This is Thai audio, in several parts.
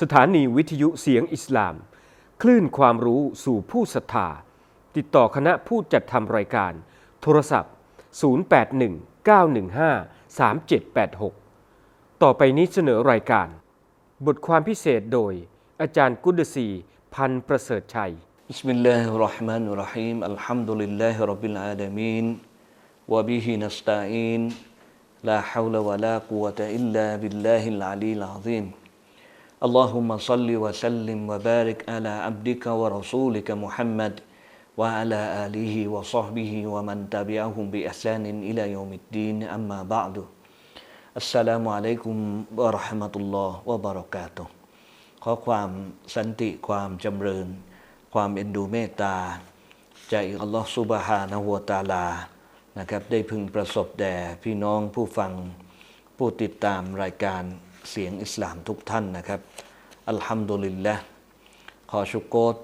สถานีวิทยุเสียงอิสลาม คลื่นความรู้สู่ผู้ศรัทธา ติดต่อคณะผู้จัดทำรายการ โทรศัพท์ 0819153786 ต่อไปนี้เสนอรายการ บทความพิเศษโดย อาจารย์กุดศีพันประเสริฐชัยบิสมิลลาฮิรราะห์มานุรร بسم الله الرحمن الرحيم الحمد لله رب العالمين وبه نستعين لا حول ولا قوة إلا بالله العلي العظيم اللهم صل وسلم وبارك على عبدك ورسولك محمد وعلى آله وصحبه ومن تبعهم بإحسان إلى يوم الدين أما بعد السلام عليكم ورحمة الله وبركاته ขอความสันติความจำเริญ ความเอ็นดูเมตตาจากอัลลอฮฺซุบฮานะฮูวะตะอาลานะครับได้พึงประสบแด่พี่น้องผู้ฟังผู้ติดตามรายการ เสียงอิสลามทุกท่านนะครับ อัลฮัมดุลิลละขอชุกโกต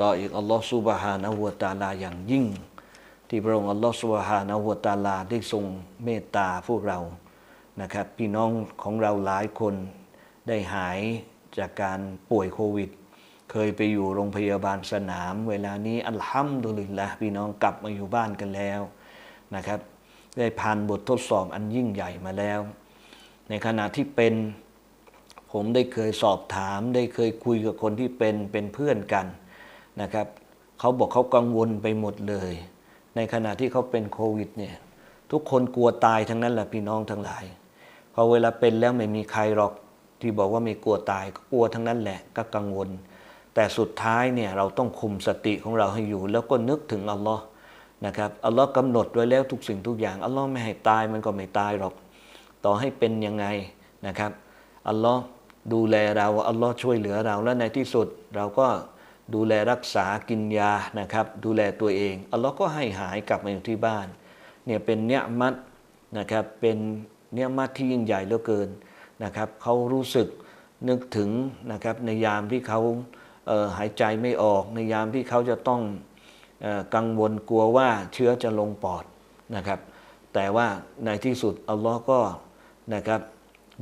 ต่ออีกอัลลอฮฺซุบฮานะฮูวตาลาอย่างยิ่ง ที่พระองค์อัลลอฮฺซุบฮานะฮูวตาลาได้ทรงเมตตาพวกเรานะครับ พี่น้องของเราหลายคนได้หายจากการป่วยโควิด เคยไปอยู่โรงพยาบาลสนาม เวลานี้อัลฮัมดุลิลละพี่น้องกลับมาอยู่บ้านกันแล้วนะครับ ได้ผ่านบททดสอบอันยิ่งใหญ่มาแล้ว ในขณะที่เป็น ผมได้เคยสอบถาม ได้เคยคุยกับคนที่เป็นเป็นเพื่อนกันนะครับเขาบอกเขากังวลไปหมดเลย ในขณะที่เขาเป็นโควิดเนี่ยทุกคนกลัวตายทั้งนั้นแหละพี่น้องทั้งหลายพอเวลาเป็นแล้วไม่มีใครหรอกที่บอกว่าไม่กลัวตายก็กลัวทั้งนั้นแหละก็กังวล แต่สุดท้ายเนี่ยเราต้องคุมสติของเราให้อยู่ แล้วก็นึกถึงอัลลอฮ์นะครับอัลลอฮ์กำหนดไว้แล้วทุกสิ่งทุกอย่างอัลลอฮ์ไม่ให้ตายมันก็ไม่ตายหรอก ต่อให้เป็นยังไงนะครับอัลลอฮ์ ดูแลเราอัลลอฮ์ช่วยเหลือเราและในที่สุด เราก็ดูแลรักษากินยานะครับ ดูแลตัวเองอัลลอฮ์ก็ให้หายกลับมาอยู่ที่บ้านเนี่ยเป็นเนียมัดนะครับเป็นเนียมัดที่ยิ่งใหญ่เหลือเกินนะครับเขารู้สึกนึกถึงนะครับในยามที่เขาเหายใจไม่ออกในยามที่เขาจะต้องออกังวลกลัวว่าเชื้อจะลงปอดนะครับ แต่ว่าในที่สุดอัลลอฮ์ก็นะครับ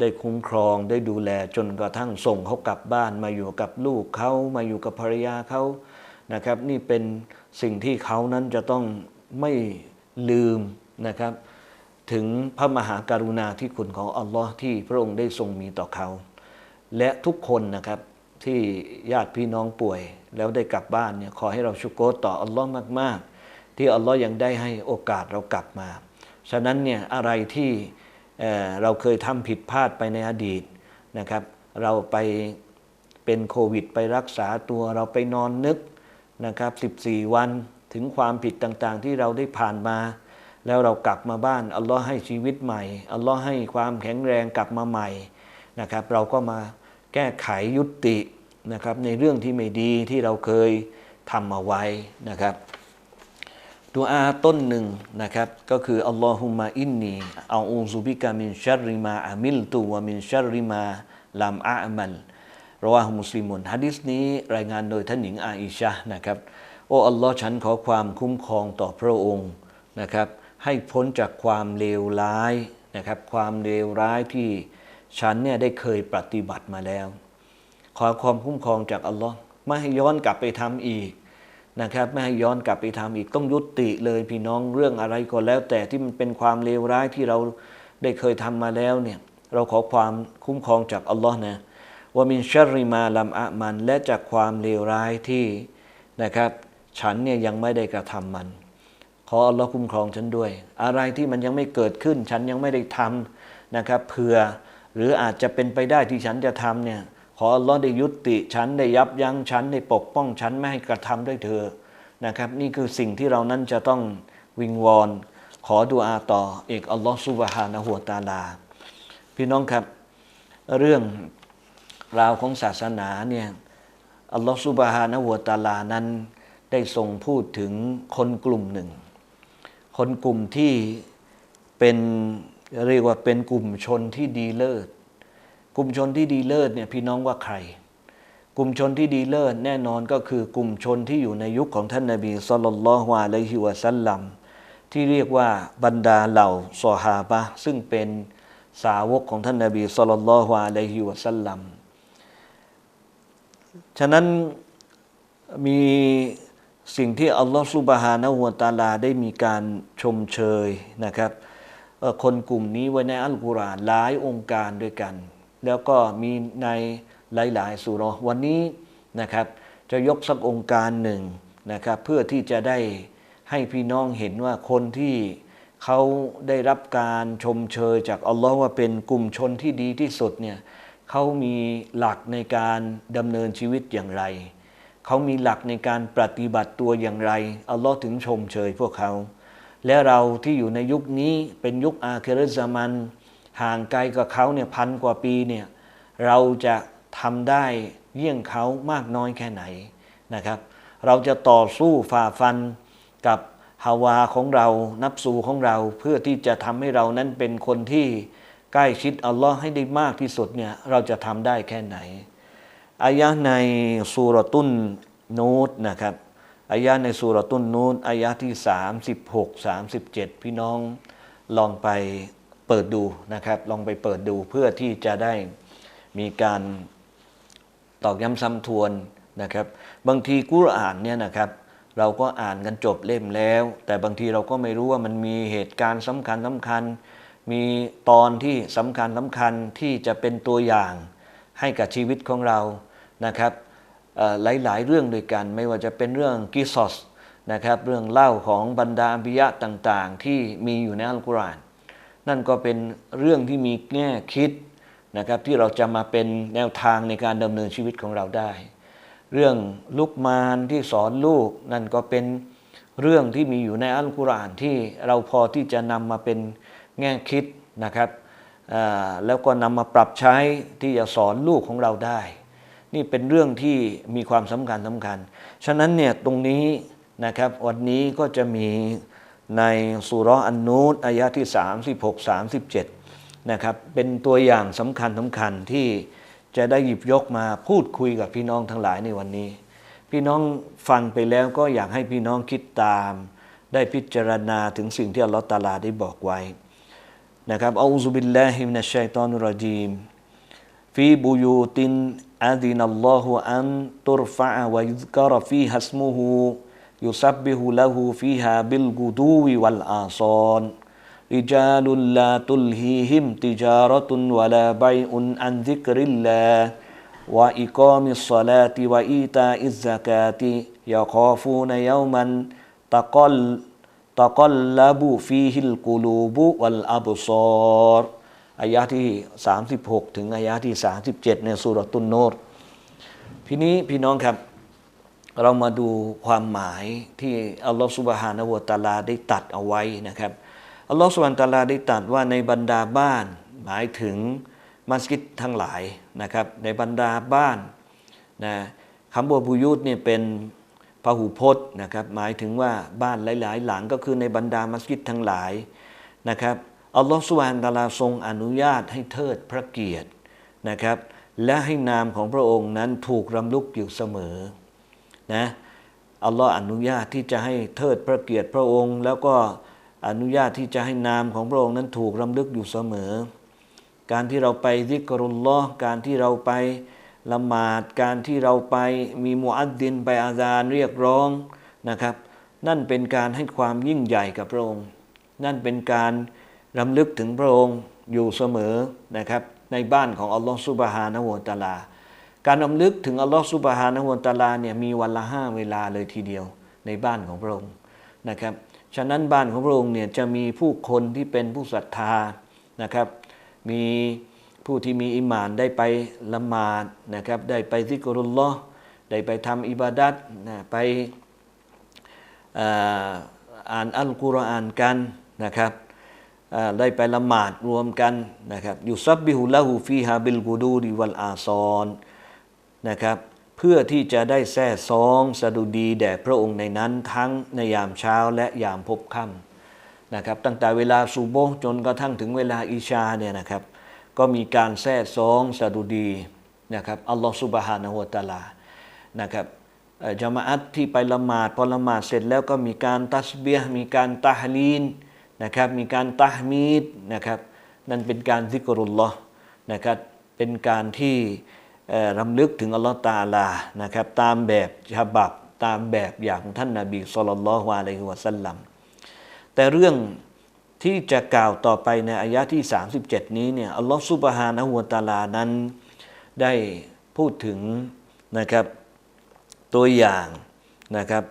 ได้คุ้มครองได้ดูแลจนกระทั่งส่งเขากลับบ้านมาอยู่กับลูกเขามาอยู่กับภรรยาเขานะครับ นี่เป็นสิ่งที่เขานั้นจะต้องไม่ลืมนะครับ ถึงพระมหากรุณาธิคุณของอัลลอฮ์ที่พระองค์ได้ทรงมีต่อเขา และทุกคนนะครับที่ญาติพี่น้องป่วย แล้วได้กลับบ้านเนี่ยขอให้เราชุกโกรต่ออัลลอฮ์มาก ๆ ที่อัลลอฮ์ยังได้ให้โอกาสเรากลับมา ฉะนั้นเนี่ยอะไรที่ เราเคยทำผิดพลาดไปในอดีตนะครับ เราไปเป็นโควิดไปรักษาตัวเราไปนอนนึกนะครับ 14 วันถึงความผิดต่างๆ ที่เราได้ผ่านมา แล้วเรากลับมาบ้านอัลลอฮ์ให้ชีวิตใหม่อัลลอฮ์ให้ความแข็งแรงกลับมาใหม่นะครับ เราก็มาแก้ไขยุตินะครับในเรื่องที่ไม่ดีที่เราเคยทำเอาไว้นะครับ ตัวอาต้นหนึ่งนะครับก็คืออัลลอฮุมะอินนีอาอูซุบิกามินชัรริมาอามิลตุวะมินชัรริมาลามอามัลรอวาฮุมุสลิมุนฮะดิษนี้รายงานโดยท่านหญิงอาอิชะนะครับโอ้อัลลอฮ์ฉันขอความคุ้มครองต่อพระองค์นะครับให้พ้นจากความเลวร้ายนะครับความเลวร้ายที่ฉันเนี่ยได้เคยปฏิบัติมาแล้ว ขอความคุ้มครองจากอัลลอฮ์ไม่ให้ย้อนกลับไปทำอีก นะครับไม่ให้ย้อนกลับไปทำอีกต้องยุติเลยพี่น้องเรื่องอะไรก็แล้ว แต่ที่มันเป็นความเลวร้ายที่เราได้เคยทำมาแล้วเนี่ยเราขอความคุ้มครองจากอัลลอฮ์นะว่ามินชริมาลัมอะมัน และจากความเลวร้ายที่นะครับฉันเนี่ยยังไม่ได้กระทำมัน ขออัลลอฮ์คุ้มครองฉันด้วย อะไรที่มันยังไม่เกิดขึ้น ฉันยังไม่ได้ทำนะครับเผื่อหรืออาจจะเป็นไปได้ที่ฉันจะทำเนี่ย ขออัลลอฮ์ได้ยุติฉันได้ยับยั้งฉันได้ปกป้องฉันไม่ให้กระทำด้วยเธอนะครับ นี่คือสิ่งที่เรานั้นจะต้องวิงวอนขอดุอาต่อเอกอัลลอฮ์ซุบฮานะหัวตาลา พี่น้องครับ เรื่องราวของศาสนาเนี่ยอัลลอฮ์ซุบฮานะหัวตาลานั้นได้ทรงพูดถึงคนกลุ่มหนึ่ง คนกลุ่มที่เป็นเรียกว่าเป็นกลุ่มชนที่ดีเลิศ กลุ่มชนที่ดีเลิศเนี่ยพี่น้องว่าใคร กลุ่มชนที่ดีเลิศแน่นอนก็คือกลุ่มชนที่อยู่ในยุคของท่านนาบีสุลต่านละฮ์วะลัยฮิวะสัลลัมที่เรียกว่าบรรดาเหล่าซอฮาบะซึ่งเป็นสาวกของท่านนาบีสุลต่านละฮ์วะลัยฮิวะสัลลัมฉะนั้นมีสิ่งที่อัลลอฮฺสุบฮานะฮูวตาลาได้มีการชมเชยนะครับคนกลุ่มนี้ไว้ในอัลกุรอานหลายองค์การด้วยกัน แล้วก็มีในหลายๆสุรวันนี้นะครับ จะยกสักองค์การหนึ่งนะครับเพื่อที่จะได้ให้พี่น้องเห็นว่าคนที่เขาได้รับการชมเชยจากอัลลอฮ์ว่าเป็นกลุ่มชนที่ดีที่สุดเนี่ยเขามีหลักในการดำเนินชีวิตอย่างไร เขามีหลักในการปฏิบัติตัวอย่างไรอัลลอฮ์ถึงชมเชยพวกเขา และเราที่อยู่ในยุคนี้เป็นยุคอาเครซามัน ห่างไกลกับเขาเนี่ยพันกว่าปีเนี่ยเราจะทำได้เยี่ยงเขามากน้อยแค่ไหนนะครับ เราจะต่อสู้ฝ่าฟันกับฮาวาของเรานับสูของเราเพื่อที่จะทำให้เรานั้นเป็นคนที่ใกล้ชิดอัลลอฮ์ให้ได้มากที่สุดเนี่ยเราจะทำได้แค่ไหนอายะห์ในสุรตุนนูตนะครับอายะห์ในสุรตุนนูตอายะห์ที่ 36 37 พี่น้องลองไป เปิดดูนะครับ ลองไปเปิดดูเพื่อที่จะได้มีการตอกย้ำซ้ำทวนนะครับ บางทีกุรอานเนี่ยนะครับเราก็อ่านกันจบเล่มแล้ว แต่บางทีเราก็ไม่รู้ว่ามันมีเหตุการณ์สำคัญสำคัญ มีตอนที่สำคัญสำคัญที่จะเป็นตัวอย่างให้กับชีวิตของเรานะครับหลายๆ เรื่องด้วยกัน ไม่ว่าจะเป็นเรื่องกิซอสนะครับ เรื่องเล่าของบรรดาอัมบิยะต่างๆ ที่มีอยู่ในอัลกุรอาน นั่นก็เป็นเรื่องที่มีแง่คิดนะครับที่เราจะมาเป็นแนวทางในการดำเนินชีวิตของเราได้ เรื่องลุกมานที่สอนลูก นั่นก็เป็นเรื่องที่มีอยู่ในอัลกุรอานที่เราพอที่จะนำมาเป็นแง่คิดนะครับแล้วก็นำมาปรับใช้ที่จะสอนลูกของเราได้ นี่เป็นเรื่องที่มีความสำคัญสำคัญ ฉะนั้นเนี่ยตรงนี้นะครับวันนี้ก็จะมี ในสุรอันนูตอายะที่ 36 37 นะครับ เป็นตัวอย่างสำคัญสำคัญที่จะได้หยิบยกมาพูดคุยกับพี่น้องทั้งหลายในวันนี้ พี่น้องฟังไปแล้วก็อยากให้พี่น้องคิดตาม ได้พิจารณาถึงสิ่งที่อัลลอฮฺตาลาได้บอกไว้นะครับอูซุบิลลาฮิมินัชชัยตอนรจีมฟีบุยูตินอาดีนัลลอฮุอันตุรฟะวะยุซกรฟีฮัสมุฮู يسبح له فيها بالغدو والآصال رجال لا تلهيهم تجارة ولا بيع عن ذكر الله وإقام الصلاة وإيتاء الزكاة يخافون يوما تقل تقلب فيه القلوب والأبصار อายะที่ 36 ถึงอายะที่ 37 ในสุรตุนโนรทีนี้พี่น้องครับ เรามาดูความหมายที่อัลลอฮฺสุบฮานะวตาลาได้ตัดเอาไว้นะครับอัลลอฮฺสุบฮานตาลาได้ตัดว่าในบรรดาบ้านหมายถึงมัสยิดทั้งหลายนะครับ ในบรรดาบ้านนะคำว่าบุยุตเนี่ยเป็นพหูพจน์นะครับ หมายถึงว่าบ้านหลาย ๆ หลังก็คือในบรรดามัสยิดทั้งหลายนะครับอัลลอฮฺสุบฮานตาลาทรงอนุญาตให้เทิดพระเกียรตินะครับ และให้นามของพระองค์นั้นถูกรำลึกอยู่เสมอ นะอัลลอฮ์อนุญาตที่จะให้เทิดพระเกียรติพระองค์ แล้วก็อนุญาตที่จะให้นามของพระองค์นั้นถูกรำลึกอยู่เสมอ การที่เราไปซิกรุลลอฮ์การที่เราไปละหมาดการที่เราไปมีมุอัดดินไปอาซานเรียกร้องนะครับ นั่นเป็นการให้ความยิ่งใหญ่กับพระองค์ นั่นเป็นการรำลึกถึงพระองค์อยู่เสมอนะครับ ในบ้านของอัลลอฮฺซุบฮานะฮูวะตาลา การรำลึกถึงอัลลอฮฺซุบฮานะฮูวตาลาเนี่ยมีวันละห้าเวลาเลยทีเดียวในบ้านของพระองค์นะครับ ฉะนั้นบ้านของพระองค์เนี่ยจะมีผู้คนที่เป็นผู้ศรัทธานะครับ มีผู้ที่มีอิมานได้ไปละหมาดนะครับ ได้ไปซิกรุลลอฮ์ได้ไปทำอิบาดัตนะไปอ่าอ่านอัลกุรอานกันนะครับได้ไปละหมาดรวมกันนะครับอยู่ซับบิฮุละหูฟีฮาบิลกูดูดิวัลอาซอน นะครับ เพื่อที่จะได้แท้ซองสดุดีแด่พระองค์ในนั้นทั้งในยามเช้าและยามพบค่ำนะครับ ตั้งแต่เวลาซูโบจนกระทั่งถึงเวลาอิชาเนี่ยนะครับ ก็มีการแท้ซองสดุดีนะครับอัลลอฮฺสุบฮานะฮูวะตะอาลานะครับจามาอัตที่ไปละหมาดพอละหมาดเสร็จแล้วก็มีการตัสเบียมีการตะฮลีนนะครับมีการตะฮมีดนะครับนั่นเป็นการซิกรุลลอฮ์นะครับเป็นการที่ รำลึกถึงอัลลอฮฺตาลานะครับตามแบบฉบับตามแบบอย่างท่านนาบีสุลต่านละฮ์วะอะลัยฮิวะสัลลัมแต่เรื่องที่จะกล่าวต่อไปในอายะที่ 37 นี้เนี่ยอัลลอฮฺซุบฮานะฮูวตาลานั้นได้พูดถึงนะครับตัวอย่างนะครับ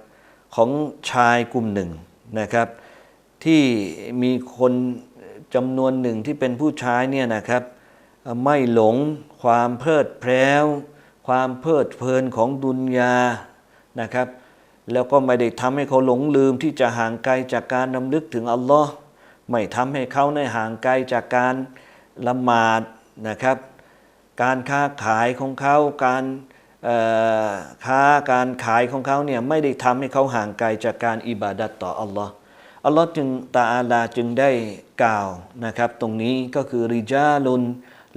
ของชายกลุ่มหนึ่งนะครับที่มีคนจำนวนหนึ่งที่เป็นผู้ชายเนี่ยนะครับไม่หลง ความเพลิดเพลิวความเพลิดเพลินของดุนยานะครับ แล้วก็ไม่ได้ทำให้เขาหลงลืมที่จะห่างไกลจากการนำลึกถึงอัลลอฮ์ไม่ทำให้เขาในห่างไกลจากการละหมาดนะครับ การค้าขายของเขาการค้าการขายของเขาเนี่ยไม่ได้ทำให้เขาห่างไกลจากการอิบาดัตต่ออัลลอฮ์อัลลอฮ์จึงตาอาลาจึงได้กล่าวนะครับ ตรงนี้ก็คือริจาลุน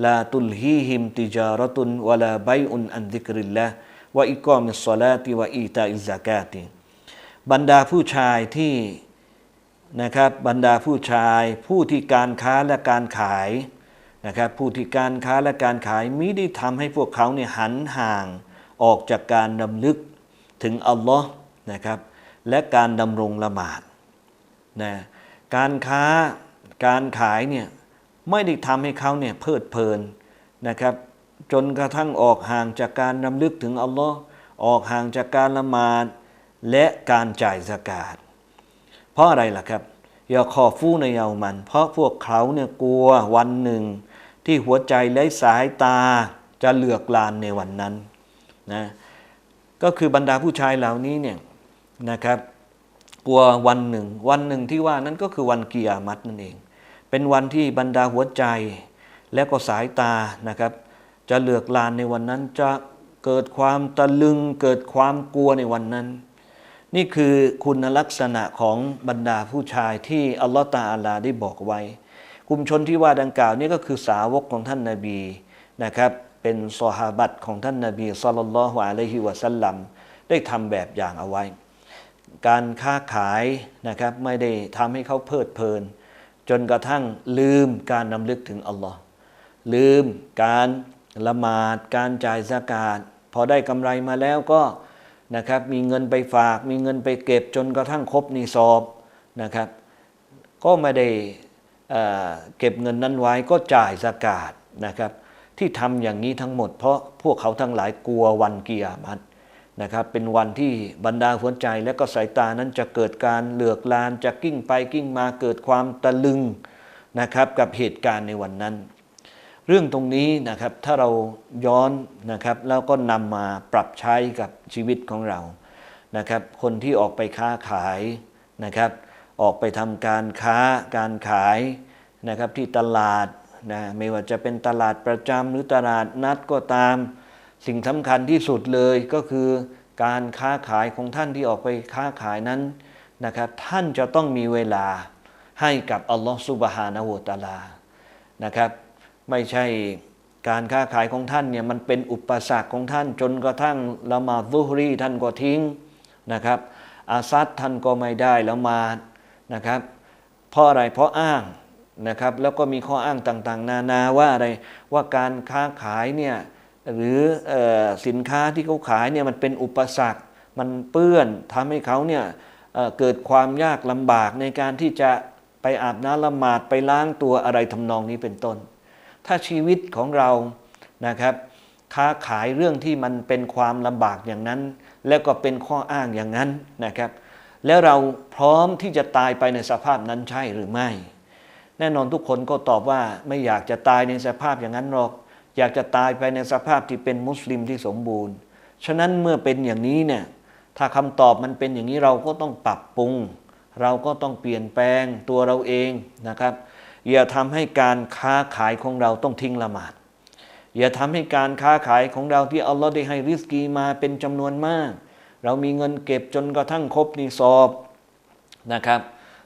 ลาตุลฮีฮิมติจารตุนวลาไบอุนอันดิกริลละวะอิกอมิสซลาติวะอีตาอิซากาติบรรดาผู้ชายที่นะครับบรรดาผู้ชายผู้ที่การค้าและการขายนะครับผู้ที่การค้าและการขายมิได้ทำให้พวกเขาเนี่ยหันห่างออกจากการดำลึกถึงอัลลอฮ์นะครับและการดำรงละหมาดนะการค้าการขายเนี่ย ไม่ได้ทำให้เขาเนี่ยเพลิดเพลินนะครับ จนกระทั่งออกห่างจากการดำลึกถึงอัลลอฮ์ออกห่างจากการละหมาดและการจ่ายสกาดเพราะอะไรล่ะครับอย่าขอฟู่ในเยามัน เพราะพวกเขาเนี่ยกลัววันหนึ่ง ที่หัวใจและสายตาจะเหลือกลานในวันนั้นนะก็คือบรรดาผู้ชายเหล่านี้เนี่ยนะครับ กลัววันหนึ่ง วันหนึ่งที่ว่านั้นก็คือวันกิยามัตนั่นเอง เป็นวันที่บรรดาหัวใจและก็สายตานะครับ จะเหลือกลานในวันนั้นจะเกิดความตะลึงเกิดความกลัวในวันนั้น นี่คือคุณลักษณะของบรรดาผู้ชายที่อัลลอฮฺตาอาลาได้บอกไว้ กลุ่มชนที่ว่าดังกล่าวนี่ก็คือสาวกของท่านนาบีนะครับเป็นซอฮาบัตของท่านนาบีสุลต่านละฮ์อะลัยฮิวะสัลลัมได้ทำแบบอย่างเอาไว้ การค้าขายนะครับไม่ได้ทำให้เขาเพลิดเพลิน จนกระทั่งลืมการนำลึกถึงอัลลอฮ์ลืมการละหมาด การจ่ายสกาดพอได้กำไรมาแล้วก็นะครับมีเงินไปฝาก มีเงินไปเก็บจนกระทั่งครบนิซอบนะครับ ก็ไม่ได้เเก็บเงินนั้นไว้ก็จ่ายสกาดนะครับ ที่ทำอย่างนี้ทั้งหมด เพราะพวกเขาทั้งหลายกลัววันเกิยามัต นะครับเป็นวันที่บรรดาหัวใจและก็สายตานั้นจะเกิดการเหลือกลานจะกิ้งไปกิ้งมาเกิดความตะลึงนะครับกับเหตุการณ์ในวันนั้น เรื่องตรงนี้นะครับถ้าเราย้อนนะครับแล้วก็นำมาปรับใช้กับชีวิตของเรานะครับคนที่ออกไปค้าขายนะครับออกไปทำการค้าการขายนะครับที่ตลาดนะไม่ว่าจะเป็นตลาดประจำหรือตลาดนัดก็ตาม สิ่งสำคัญที่สุดเลยก็คือการค้าขายของท่านที่ออกไปค้าขายนั้นนะครับท่านจะต้องมีเวลาให้กับอัลลอฮฺซุบฮานะฮูวะตาลานะครับไม่ใช่การค้าขายของท่านเนี่ยมันเป็นอุปสรรคของท่านจนกระทั่งละมาดุฮรีท่านก็ทิ้งนะครับอาซัดท่านก็ไม่ได้ละมาดนะครับเพราะอะไรเพราะอ้างนะครับแล้วก็มีข้ออ้างต่างๆ นานาว่าอะไรว่าการค้าขายเนี่ย หรืออสินค้าที่เขาขายเนี่ยมันเป็นอุปสรรค มันเปื้อนทำให้เขาเนี่ยเเกิดความยากลำบากในการที่จะไปอาบน้ำละหมาดไปล้างตัวอะไรทำนองนี้เป็นต้น ถ้าชีวิตของเรานะครับ ค้าขายเรื่องที่มันเป็นความลำบากอย่างนั้น แล้วก็เป็นข้ออ้างอย่างนั้นนะครับ แล้วเราพร้อมที่จะตายไปในสภาพนั้นใช่หรือไม่ แน่นอนทุกคนก็ตอบว่าไม่อยากจะตายในสภาพอย่างนั้นหรอก อยากจะตายไปในสภาพที่เป็นมุสลิมที่สมบูรณ์ ฉะนั้นเมื่อเป็นอย่างนี้เนี่ยถ้าคำตอบมันเป็นอย่างนี้เราก็ต้องปรับปรุง เราก็ต้องเปลี่ยนแปลงตัวเราเองนะครับ อย่าทำให้การค้าขายของเราต้องทิ้งละหมาด อย่าทำให้การค้าขายของเราที่อัลลอฮ์ได้ให้ริสกีมาเป็นจำนวนมาก เรามีเงินเก็บจนกระทั่งครบนิซอบนะครับ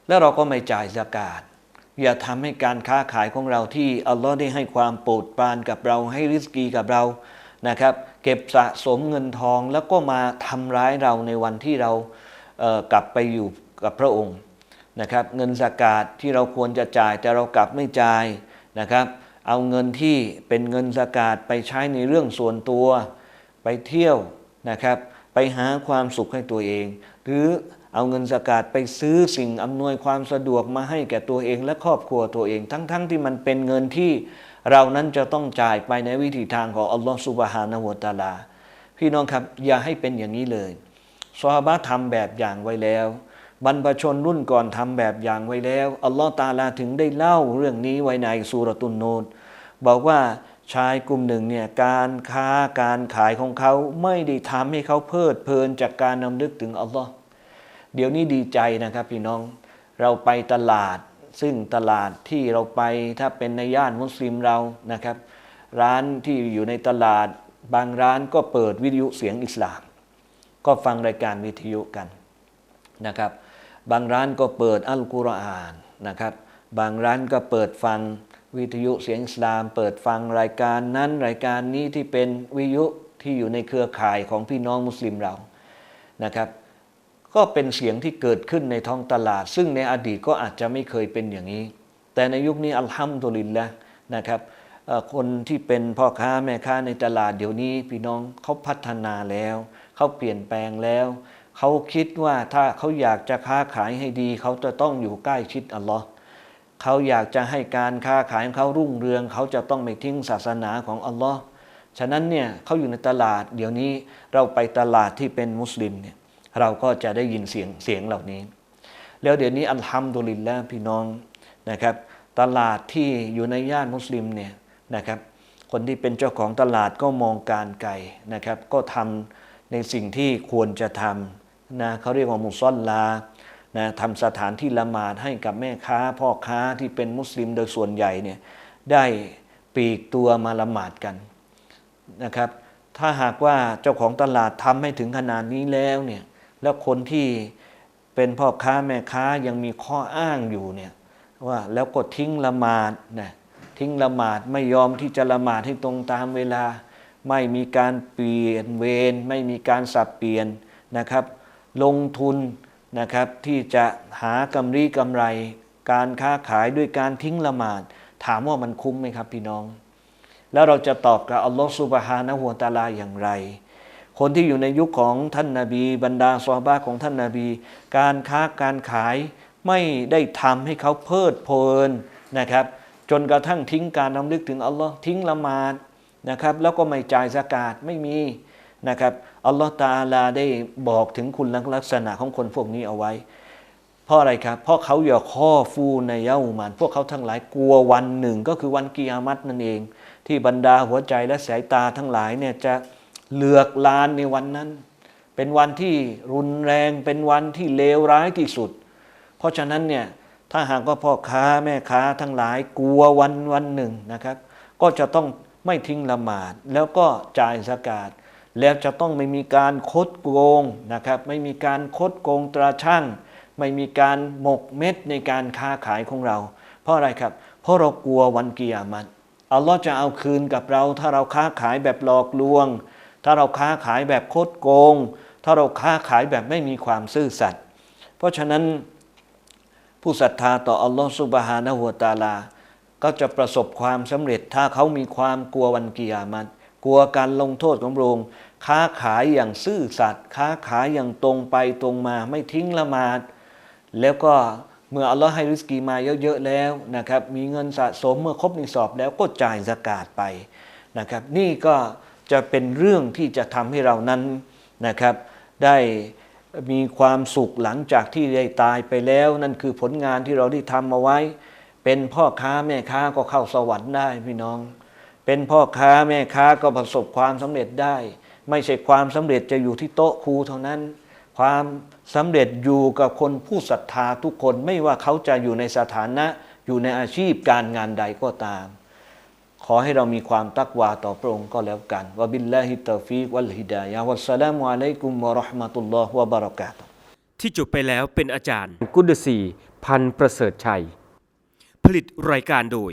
แล้วเราก็ไม่จ่ายสกาด อย่าทำให้การค้าขายของเราที่อัลลอฮ์ได้ให้ความโปรดปรานกับเราให้ริสกีกับเรานะครับเก็บสะสมเงินทองแล้วก็มาทำร้ายเราในวันที่เรากลับไปอยู่กับพระองค์นะครับเงินสกาดที่เราควรจะจ่ายแต่เรากลับไม่จ่ายนะครับเอาเงินที่เป็นเงินสกาดไปใช้ในเรื่องส่วนตัว ไปเที่ยวนะครับ ไปหาความสุขให้ตัวเอง หรือเอาเงินสกาดไปซื้อสิ่งอำนวยความสะดวกมาให้แก่ตัวเองและครอบครัวตัวเอง ทั้งๆทที่มันเป็นเงินที่เรานั้นจะต้องจ่ายไปในวิธีทางของอัลลอฮฺสุบฮานะฮูวะตาลา พี่น้องครับอย่าให้เป็นอย่างนี้เลยซอฮาบะทำแบบอย่างไว้แล้ว บรรพชนรุ่นก่อนทำแบบอย่างไว้แล้วอัลลอฮ์ตาลาถึงได้เล่าเรื่องนี้ไว้ในสุรตุนนูนบอกว่า ชายกลุ่มหนึ่งเนี่ยการค้าการขายของเขาไม่ได้ทำให้เขาเพลิดเพลินจากการนำลึกถึงอัลลอฮ์เดี๋ยวนี้ดีใจนะครับพี่น้องเราไปตลาด ซึ่งตลาดที่เราไปถ้าเป็นในย่านมุสลิมเรานะครับ ร้านที่อยู่ในตลาด บางร้านก็เปิดวิทยุเสียงอิสลาม ก็ฟังรายการวิทยุกันนะครับ บางร้านก็เปิดอัลกุรอานนะครับ บางร้านก็เปิดฟัง วิทยุเสียงสลามเปิดฟังรายการนั้นรายการนี้ที่เป็นวิทยุที่อยู่ในเครือข่ายของพี่น้องมุสลิมเรานะครับ ก็เป็นเสียงที่เกิดขึ้นในท้องตลาด ซึ่งในอดีตก็อาจจะไม่เคยเป็นอย่างนี้ แต่ในยุคนี้อัลฮัมดุลิลละนะครับคนที่เป็นพ่อค้าแม่ค้าในตลาดเดี๋ยวนี้พี่น้องเขาพัฒนาแล้วเขาเปลี่ยนแปลงแล้วเขาคิดว่าถ้าเขาอยากจะค้าขายให้ดี เขาจะต้องอยู่ใกล้ชิดอัลลอฮ์ เขาอยากจะให้การค้าขายของเขารุ่งเรือง เขาจะต้องไม่ทิ้งศาสนาของอัลลอฮ์ฉะนั้นเนี่ยเขาอยู่ในตลาด เดี๋ยวนี้เราไปตลาดที่เป็นมุสลิมเนี่ยเราก็จะได้ยินเสียงเสียงเหล่านี้ แล้วเดี๋ยวนี้อัลฮัมดุลิลละพี่น้องนะครับ ตลาดที่อยู่ในย่านมุสลิมเนี่ยนะครับ คนที่เป็นเจ้าของตลาดก็มองการไกลนะครับ ก็ทำในสิ่งที่ควรจะทำนะเขาเรียกว่ามุซอลลา นะทำสถานที่ละหมาดให้กับแม่ค้าพ่อค้าที่เป็นมุสลิมโดยส่วนใหญ่เนี่ยได้ปีกตัวมาละหมาดกันนะครับ ถ้าหากว่าเจ้าของตลาดทำให้ถึงขนาดนี้แล้วเนี่ยแล้วคนที่เป็นพ่อค้าแม่ค้ายังมีข้ออ้างอยู่เนี่ยว่าแล้วก็ทิ้งละหมาดนะทิ้งละหมาดไม่ยอมที่จะละหมาดให้ตรงตามเวลา ไม่มีการเปลี่ยนเวรไม่มีการสับเปลี่ยนนะครับ ลงทุน นะครับที่จะหากำไรกำไร การค้าขายด้วยการทิ้งละหมาด ถามว่ามันคุ้มไหมครับพี่น้อง แล้วเราจะตอบกับอัลลอฮฺสุบฮานะฮูวตาลาอย่างไร คนที่อยู่ในยุคของท่านนาบี บรรดาซอฮาบะของท่านนาบี การค้าการขายไม่ได้ทำให้เขาเพลิดเพลินนะครับ จนกระทั่งทิ้งการนำลึกถึงอัลลอฮ์ทิ้งละหมาดนะครับ แล้วก็ไม่จ่ายสกาดไม่มี นะครับอัลลอฮ์ตาอาลาได้บอกถึงคุณลักษณะของคนพวกนี้เอาไว้ เพราะอะไรครับ เพราะเขาอย่าข้อฟูในเย้ามัน พวกเขาทั้งหลายกลัววันหนึ่ง ก็คือวันกิยามัตนั่นเอง ที่บรรดาหัวใจและสายตาทั้งหลายเนี่ยจะเลือกลานในวันนั้น เป็นวันที่รุนแรง เป็นวันที่เลวร้ายที่สุด เพราะฉะนั้นเนี่ยถ้าหากว่าพ่อค้าแม่ค้าทั้งหลายกลัววันวันหนึ่งนะครับ ก็จะต้องไม่ทิ้งละหมาดแล้วก็จ่ายสกาด แล้วจะต้องไม่มีการคดโกงนะครับ ไม่มีการคดโกงตราช่างไม่มีการหมกเม็ดในการค้าขายของเรา เพราะอะไรครับ เพราะเรากลัววันเกิยามัตอัลลอฮ์จะเอาคืนกับเรา ถ้าเราค้าขายแบบหลอกลวง ถ้าเราค้าขายแบบคดโกง ถ้าเราค้าขายแบบไม่มีความซื่อสัตย์เพราะฉะนั้นผู้ศรัทธาต่ออัลลอฮ์สุบฮานะฮูวตาลา ก็จะประสบความสำเร็จถ้าเขามีความกลัววันเกิยามัต กลัวการลงโทษของพระองค์ค้าขายอย่างซื่อสัตย์ค้าขายอย่างตรงไปตรงมาไม่ทิ้งละหมาด แล้วก็เมื่ออัลลอฮ์ให้ริสกีมาเยอะๆแล้วนะครับมีเงินสะสมเมื่อครบนิสอบแล้วก็จ่ายสกาดไปนะครับ นี่ก็จะเป็นเรื่องที่จะทำให้เรานั้นนะครับ ได้มีความสุขหลังจากที่ได้ตายไปแล้ว นั่นคือผลงานที่เราได้ทำมาไว้ เป็นพ่อค้าแม่ค้าก็เข้าสวรรค์ได้พี่น้อง เป็นพ่อค้าแม่ค้าก็ประสบความสำเร็จได้ ไม่ใช่ความสำเร็จจะอยู่ที่โต๊ะครูเท่านั้น ความสำเร็จอยู่กับคนผู้ศรัทธาทุกคนไม่ว่าเขาจะอยู่ในสถานะอยู่ในอาชีพการงานใดก็ตาม ขอให้เรามีความตักวาต่อพระองค์ก็แล้วกันวะบิลลาฮิตตอฟีกวัลฮิดายะวัสสลามุอะลัยกุมวะเราะห์มะตุลลอฮ์วะบะเราะกาตุฮ์ที่จบไปแล้วเป็นอาจารย์ กุดซีพันธ์ประเสริฐชัย ผลิตรายการโดย